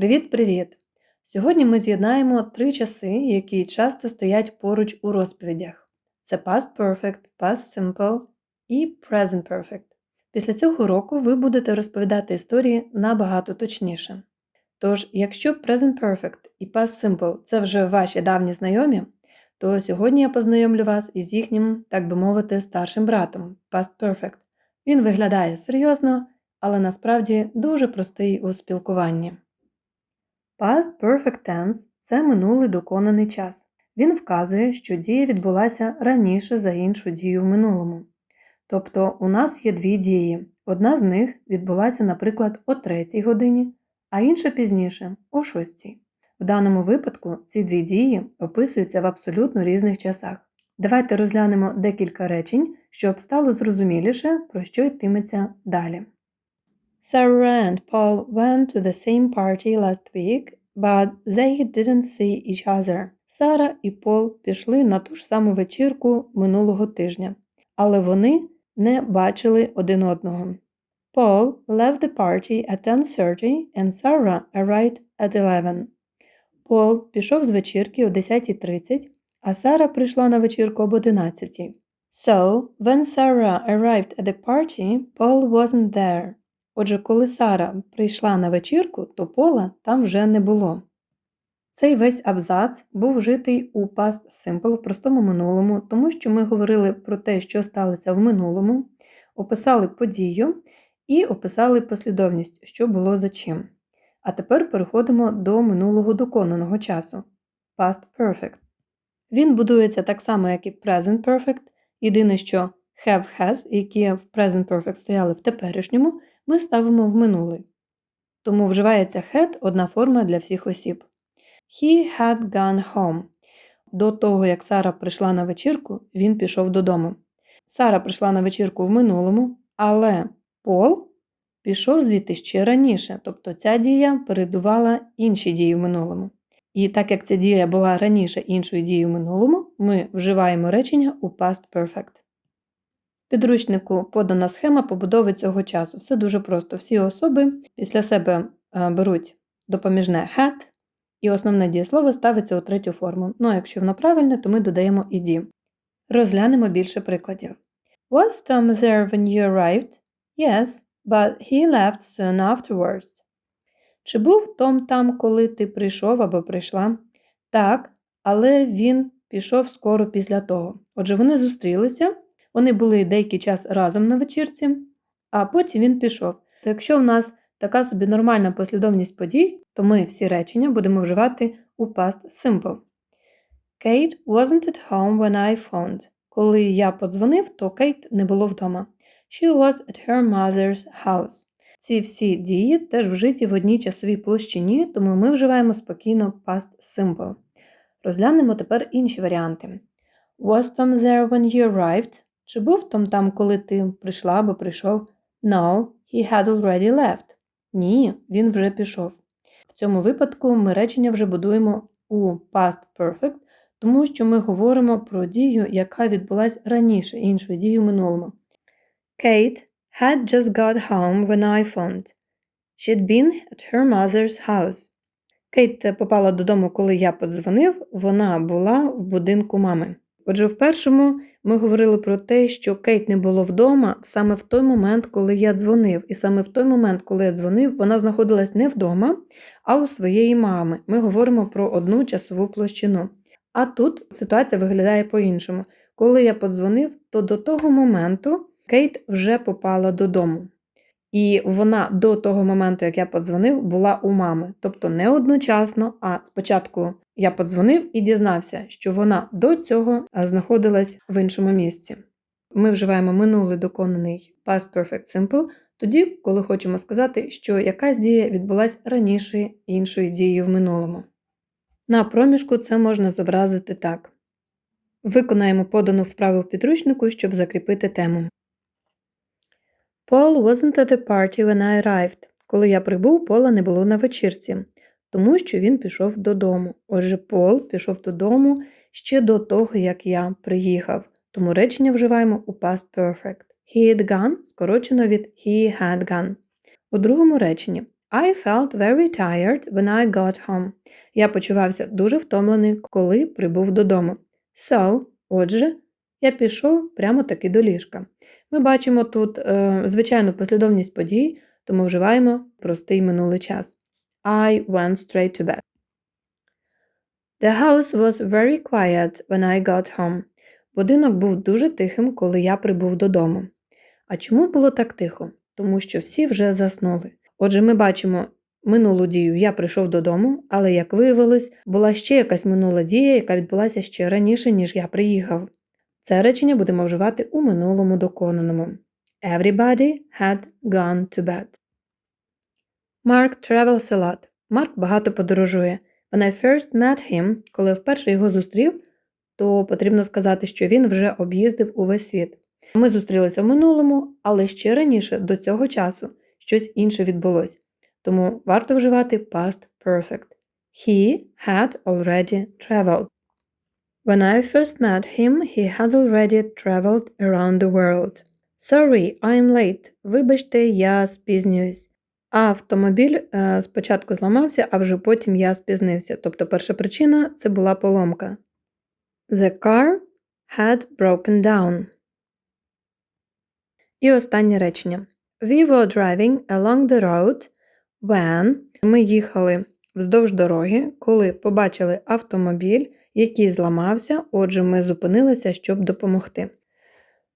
Привіт-привіт! Сьогодні ми з'єднаємо три часи, які часто стоять поруч у розповідях: це Past Perfect, Past Simple і Present Perfect. Після цього уроку ви будете розповідати історії набагато точніше. Тож, якщо Present Perfect і Past Simple це вже ваші давні знайомі, то сьогодні я познайомлю вас із їхнім, так би мовити, старшим братом Past Perfect. Він виглядає серйозно, але насправді дуже простий у спілкуванні. Past Perfect Tense – це минулий доконаний час. Він вказує, що дія відбулася раніше за іншу дію в минулому. Тобто у нас є дві дії. Одна з них відбулася, наприклад, о 3 годині, а інша пізніше о 6. В даному випадку ці дві дії описуються в абсолютно різних часах. Давайте розглянемо декілька речень, щоб стало зрозуміліше, про що йтиметься далі. Sarah and Paul went to the same party last week, but they didn't see each other. Сара і Пол пішли на ту ж саму вечірку минулого тижня, але вони не бачили один одного. Paul left the party at 10.30 and Sarah arrived at 11. Пол пішов з вечірки о 10.30, а Сара прийшла на вечірку об 11. So, when Sarah arrived at the party, Paul wasn't there. Отже, коли Сара прийшла на вечірку, то пола там вже не було. Цей весь абзац був вжитий у past simple в простому минулому, тому що ми говорили про те, що сталося в минулому, описали подію і описали послідовність, що було за чим. А тепер переходимо до минулого доконаного часу past perfect. Він будується так само, як і present perfect, єдине, що have has, які в present perfect стояли в теперішньому ми ставимо в минулий. Тому вживається had одна форма для всіх осіб. He had gone home. До того, як Сара прийшла на вечірку, він пішов додому. Сара прийшла на вечірку в минулому, але Пол пішов звідти ще раніше, тобто ця дія передувала інші дії в минулому. І так як ця дія була раніше іншої дії в минулому, ми вживаємо речення у past perfect підручнику подана схема побудови цього часу. Все дуже просто. Всі особи після себе е, беруть допоміжне had, і основне дієслово ставиться у третю форму. Ну якщо воно правильне, то ми додаємо «іді». Розглянемо більше прикладів. Was Tom there when you arrived? Yes, but he left soon afterwards. Чи був Том там, коли ти прийшов або прийшла? Так, але він пішов скоро після того. Отже, вони зустрілися вони були деякий час разом на вечірці, а потім він пішов. То якщо в нас така собі нормальна послідовність подій, то ми всі речення будемо вживати у past simple. Kate wasn't at home when I phoned. Коли я подзвонив, то Кейт не було вдома. She was at her mother's house. Ці всі дії теж вжиті в одній часовій площині, тому ми вживаємо спокійно past simple. Розглянемо тепер інші варіанти. Was Tom there when you arrived? Чи був Том там, коли ти прийшла або прийшов? No, he had already left. Ні, він вже пішов. В цьому випадку ми речення вже будуємо у past perfect, тому що ми говоримо про дію, яка відбулася раніше іншою дією в минулому. Kate had just got home when I phoned. She'd been at her mother's house. Кейт попала додому, коли я подзвонив, вона була в будинку мами. Отже, в першому ми говорили про те, що Кейт не було вдома саме в той момент, коли я дзвонив. І саме в той момент, коли я дзвонив, вона знаходилась не вдома, а у своєї мами. Ми говоримо про одну часову площину. А тут ситуація виглядає по-іншому. Коли я подзвонив, то до того моменту Кейт вже попала додому. І вона до того моменту, як я подзвонив, була у мами. Тобто не одночасно, а спочатку я подзвонив і дізнався, що вона до цього знаходилась в іншому місці. Ми вживаємо минулий доконаний past perfect simple, тоді, коли хочемо сказати, що якась дія відбулася раніше іншої дії в минулому. На проміжку це можна зобразити так. Виконаємо подану вправу в підручнику, щоб закріпити тему. Paul wasn't at the party when I arrived. Коли я прибув, Пола не було на вечірці, тому що він пішов додому. Отже, Пол пішов додому ще до того, як я приїхав. Тому речення вживаємо у past perfect. He had gone скорочено від he had gone. У другому реченні I felt very tired when I got home. Я почувався дуже втомлений, коли прибув додому. So, отже, я пішов прямо таки до ліжка. Ми бачимо тут е, звичайну послідовність подій, тому вживаємо простий минулий час. I went straight to bed. The house was very quiet when I got home. Будинок був дуже тихим, коли я прибув додому. А чому було так тихо? Тому що всі вже заснули. Отже, ми бачимо минулу дію я прийшов додому, але, як виявилось, була ще якась минула дія, яка відбулася ще раніше, ніж я приїхав. Це речення будемо вживати у минулому доконаному. Everybody had gone to bed. Mark travels a lot. Марк багато подорожує. When I first met him, коли вперше його зустрів, то потрібно сказати, що він вже об'їздив увесь світ. Ми зустрілися в минулому, але ще раніше до цього часу щось інше відбулось. Тому варто вживати past perfect. He had already traveled. When I first met him, he had already traveled around the world. Sorry, I'm late. Вибачте, я спізнююсь. Автомобіль е, спочатку зламався, а вже потім я спізнився. Тобто перша причина це була поломка. The car had broken down. І останнє речення. We were driving along the road when ми їхали вздовж дороги, коли побачили автомобіль, який зламався, отже, ми зупинилися, щоб допомогти.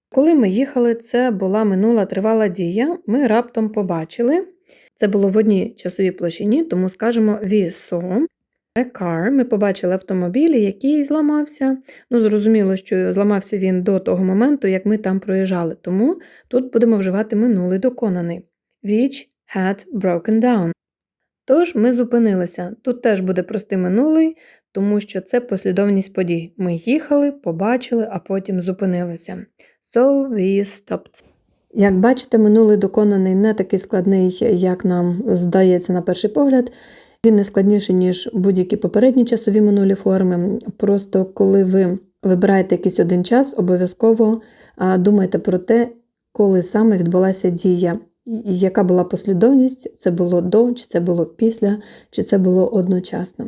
Коли ми їхали, це була минула тривала дія, ми раптом побачили. Це було в одній часовій площині, тому скажемо we a car. Ми побачили автомобіль, який зламався. Ну, зрозуміло, що зламався він до того моменту, як ми там проїжджали. Тому тут будемо вживати минулий доконаний. Which had broken down. Тож ми зупинилися. Тут теж буде простий минулий, тому що це послідовність подій. Ми їхали, побачили, а потім зупинилися. So we stopped. Як бачите, минулий доконаний не такий складний, як нам здається на перший погляд. Він не складніший, ніж будь-які попередні часові минулі форми. Просто коли ви вибираєте якийсь один час, обов'язково думайте про те, коли саме відбулася дія, і яка була послідовність, це було до, чи це було після, чи це було одночасно.